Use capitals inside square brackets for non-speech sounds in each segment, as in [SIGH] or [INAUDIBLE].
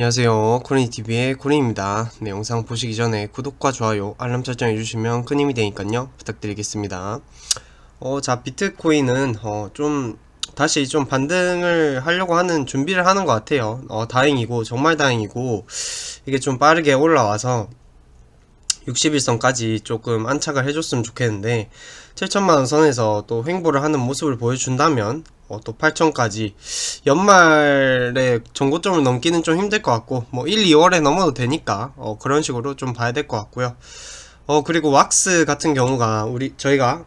안녕하세요. 코린이TV의 코린입니다. 네, 영상 보시기 전에 구독과 좋아요, 알람 설정 해주시면 큰 힘이 되니까요. 부탁드리겠습니다. 어, 자, 비트코인은, 어, 좀, 다시 좀 반등을 하려고 하는 준비를 하는 것 같아요. 어, 다행이고, 정말 다행이고, 이게 좀 빠르게 올라와서, 60일선까지 조금 안착을 해줬으면 좋겠는데 7천만원 선에서 또 횡보를 하는 모습을 보여준다면 어, 또 8천까지 연말에 전고점을 넘기는 좀 힘들 것 같고 뭐 1, 2월에 넘어도 되니까 어, 그런 식으로 좀 봐야 될 것 같고요. 어 그리고 왁스 같은 경우가 우리 저희가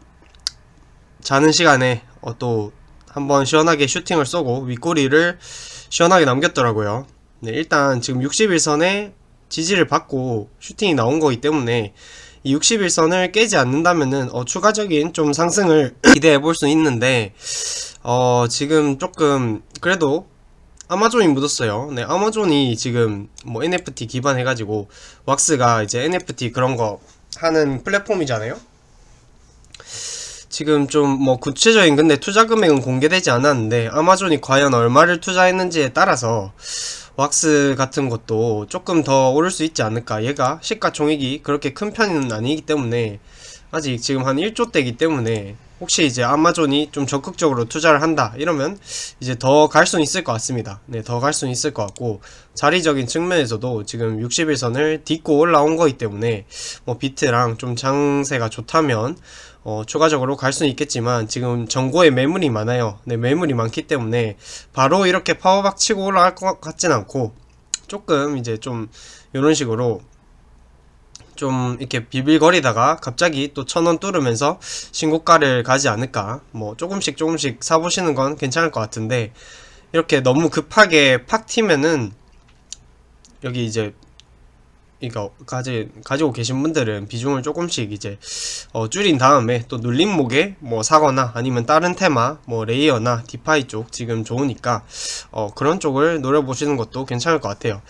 자는 시간에 어, 또 한번 시원하게 슈팅을 쏘고 윗꼬리를 시원하게 남겼더라고요. 네 일단 지금 60일선에 지지를 받고 슈팅이 나온 거기 때문에 이 60일선을 깨지 않는다면은 어, 추가적인 좀 상승을 [CLEARS THROAT] 기대해 볼 수 있는데 어, 지금 조금 그래도 아마존이 묻었어요. 네, 아마존이 지금 뭐 NFT 기반 해 가지고 왁스가 이제 NFT 그런 거 하는 플랫폼이잖아요. 지금 좀 뭐 구체적인 근데 투자 금액은 공개되지 않았는데 아마존이 과연 얼마를 투자했는지에 따라서 왁스 같은 것도 조금 더 오를 수 있지 않을까. 얘가 시가총액이 그렇게 큰 편은 아니기 때문에 아직 지금 한 1조대이기 때문에 혹시 이제 아마존이 좀 적극적으로 투자를 한다 이러면 이제 더 갈 수는 있을 것 같습니다. 네, 더 갈 수는 있을 것 같고 자리적인 측면에서도 지금 60일선을 딛고 올라온 거기 때문에 뭐 비트랑 좀 장세가 좋다면 어, 추가적으로 갈 수는 있겠지만 지금 정고에 매물이 많아요. 네, 매물이 많기 때문에 바로 이렇게 파워박 치고 올라갈 것 같진 않고 조금 이제 좀 이런 식으로 좀 이렇게 비빌거리다가 갑자기 또 천 원 뚫으면서 신고가를 가지 않을까. 뭐 조금씩 조금씩 사보시는 건 괜찮을 것 같은데 이렇게 너무 급하게 팍 튀면은 여기 이제 이거 가지 가지고 계신 분들은 비중을 조금씩 이제 어, 줄인 다음에 또 눌림목에 뭐 사거나 아니면 다른 테마 뭐 레이어나 디파이 쪽 지금 좋으니까 어, 그런 쪽을 노려보시는 것도 괜찮을 것 같아요.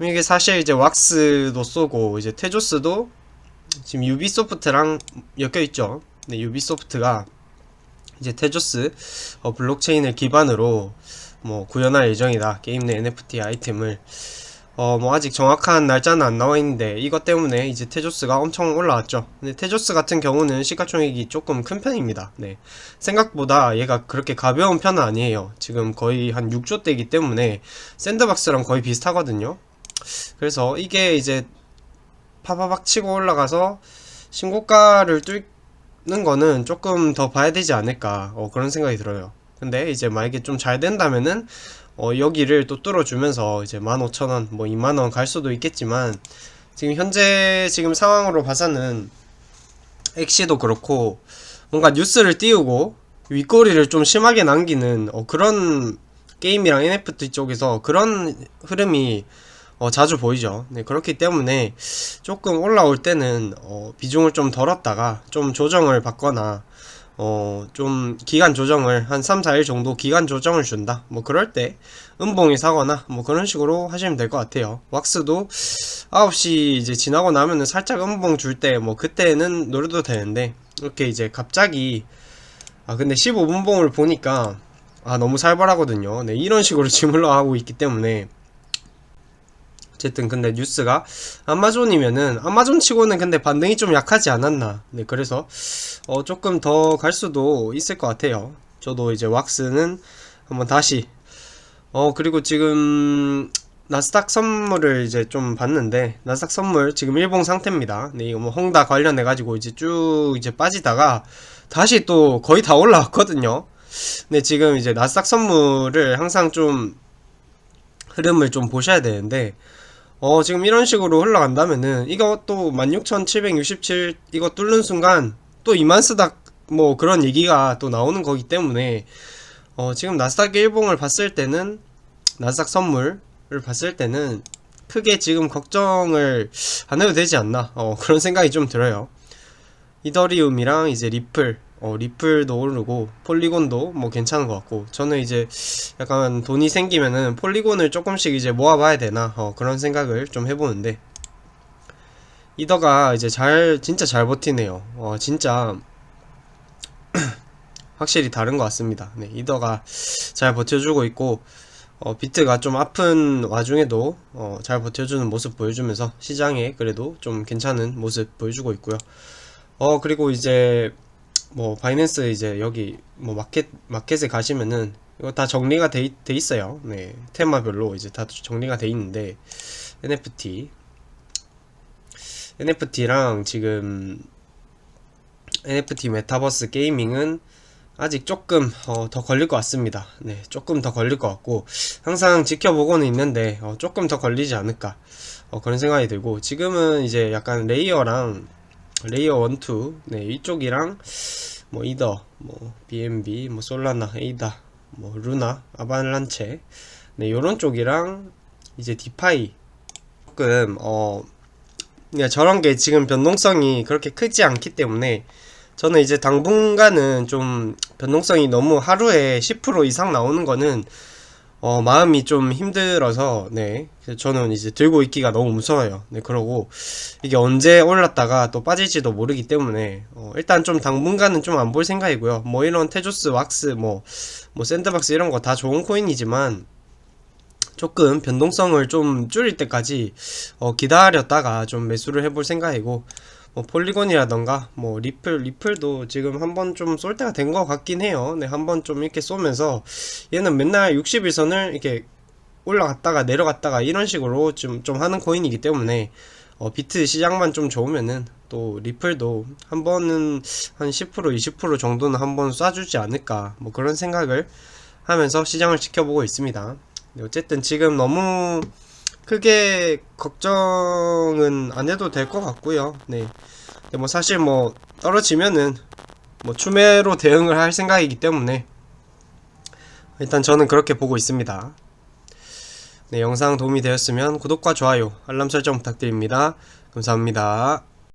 이게 사실 이제 왁스도 쏘고 이제 테조스도 지금 유비소프트랑 엮여 있죠. 네, 유비소프트가 이제 테조스 어, 블록체인을 기반으로 뭐 구현할 예정이다. 게임 내 NFT 아이템을 어, 뭐 아직 정확한 날짜는 안 나와 있는데 이것 때문에 이제 테조스가 엄청 올라왔죠. 근데 테조스 같은 경우는 시가총액이 조금 큰 편입니다. 네. 생각보다 얘가 그렇게 가벼운 편은 아니에요. 지금 거의 한 6조대이기 때문에 샌드박스랑 거의 비슷하거든요. 그래서 이게 이제 파파박 치고 올라가서 신고가를 뚫는 거는 조금 더 봐야 되지 않을까 어, 그런 생각이 들어요. 근데 이제 만약에 좀 잘 된다면은 어, 여기를 또 뚫어주면서 이제 15,000원, 뭐 2만원 갈 수도 있겠지만 지금 현재 지금 상황으로 봐서는 엑시도 그렇고 뭔가 뉴스를 띄우고 윗꼬리를 좀 심하게 남기는 어, 그런 게임이랑 NFT 쪽에서 그런 흐름이 어, 자주 보이죠. 네, 그렇기 때문에 조금 올라올 때는 어, 비중을 좀 덜었다가 좀 조정을 받거나 어, 좀 기간 조정을 한 3, 4일 정도 기간 조정을 준다. 뭐 그럴 때 음봉이 사거나 뭐 그런 식으로 하시면 될 것 같아요. 왁스도 9시 이제 지나고 나면은 살짝 음봉 줄 때 뭐 그때는 노려도 되는데 이렇게 이제 갑자기 아 근데 15분봉을 보니까 아 너무 살벌하거든요. 네, 이런 식으로 [LAUGHS] 지금 흘러가고 있기 때문에 어쨌든 근데 뉴스가 아마존이면은 아마존 치고는 근데 반등이 좀 약하지 않았나. 네, 그래서 어 조금 더 갈 수도 있을 것 같아요. 저도 이제 왁스는 한번 다시 어 그리고 지금 나스닥 선물을 이제 좀 봤는데 나스닥 선물 지금 일봉 상태입니다. 네, 이거 뭐 홍다 관련해 가지고 이제 쭉 이제 빠지다가 다시 또 거의 다 올라왔거든요. 네, 지금 이제 나스닥 선물을 항상 좀 흐름을 좀 보셔야 되는데 어, 지금 이런 식으로 흘러간다면은, 또 16,767, 이거 뚫는 순간, 또 이만스닥, 뭐 그런 얘기가 또 나오는 거기 때문에, 어, 지금 나스닥 일봉을 봤을 때는, 나스닥 선물을 봤을 때는, 크게 지금 걱정을 안 해도 되지 않나, 어, 그런 생각이 좀 들어요. 이더리움이랑 이제 리플, 어, 리플도 오르고 폴리곤도 뭐 괜찮은 것 같고 저는 이제 약간 돈이 생기면은 폴리곤을 조금씩 이제 모아봐야 되나 어, 그런 생각을 좀 해보는데 이더가 이제 잘 진짜 잘 버티네요. 어, 진짜 [CLEARS THROAT] 확실히 다른 것 같습니다. 네, 이더가 잘 버텨주고 있고 어, 비트가 좀 아픈 와중에도 어, 잘 버텨주는 모습 보여주면서 시장에 그래도 좀 괜찮은 모습 보여주고 있고요. 어 그리고 이제 뭐 바이낸스 이제 여기 뭐 마켓 마켓에 가시면은 이거 다 정리가 돼, 있- 돼 있어요. 네 테마별로 이제 다 정리가 돼 있는데 NFT NFT랑 지금 NFT 메타버스 게이밍은 아직 조금 어, 더 걸릴 것 같습니다. 네, 조금 더 걸릴 것 같고 항상 지켜보고는 있는데 어, 조금 더 걸리지 않을까 어, 그런 생각이 들고 지금은 이제 약간 레이어랑 레이어 1, 2 네, 이쪽이랑 뭐 이더, 뭐 BNB, 뭐 솔라나, 에이다, 뭐 루나, 아발란체. 네, 요런 쪽이랑 이제 디파이 조금 어 그냥 저런 게 지금 변동성이 그렇게 크지 않기 때문에 저는 이제 당분간은 좀 변동성이 너무 하루에 10% 이상 나오는 거는 어 마음이 좀 힘들어서 네. 저는 이제 들고 있기가 너무 무서워요. 네 그러고 이게 언제 올랐다가 또 빠질지도 모르기 때문에 어 일단 좀 당분간은 좀 안 볼 생각이고요. 뭐 이런 테조스 왁스 뭐 뭐 샌드박스 이런 거 다 좋은 코인이지만 조금 변동성을 좀 줄일 때까지 어, 기다렸다가 좀 매수를 해볼 생각이고 뭐 폴리곤이라던가 뭐 리플 리플도 지금 한번 좀 쏠 때가 된 것 같긴 해요. 네, 한번 좀 이렇게 쏘면서 얘는 맨날 60일선을 이렇게 올라갔다가 내려갔다가 이런 식으로 좀, 좀 하는 코인이기 때문에 어, 비트 시장만 좀 좋으면은 또 리플도 한 번은 한 10% 20% 정도는 한번 쏴주지 않을까 뭐 그런 생각을 하면서 시장을 지켜보고 있습니다. 네, 어쨌든 지금 너무 크게 걱정은 안 해도 될 것 같고요. 네. 근데 뭐 사실 뭐 떨어지면은 뭐 추매로 대응을 할 생각이기 때문에 일단 저는 그렇게 보고 있습니다. 네, 영상 도움이 되었으면 구독과 좋아요, 알람 설정 부탁드립니다. 감사합니다.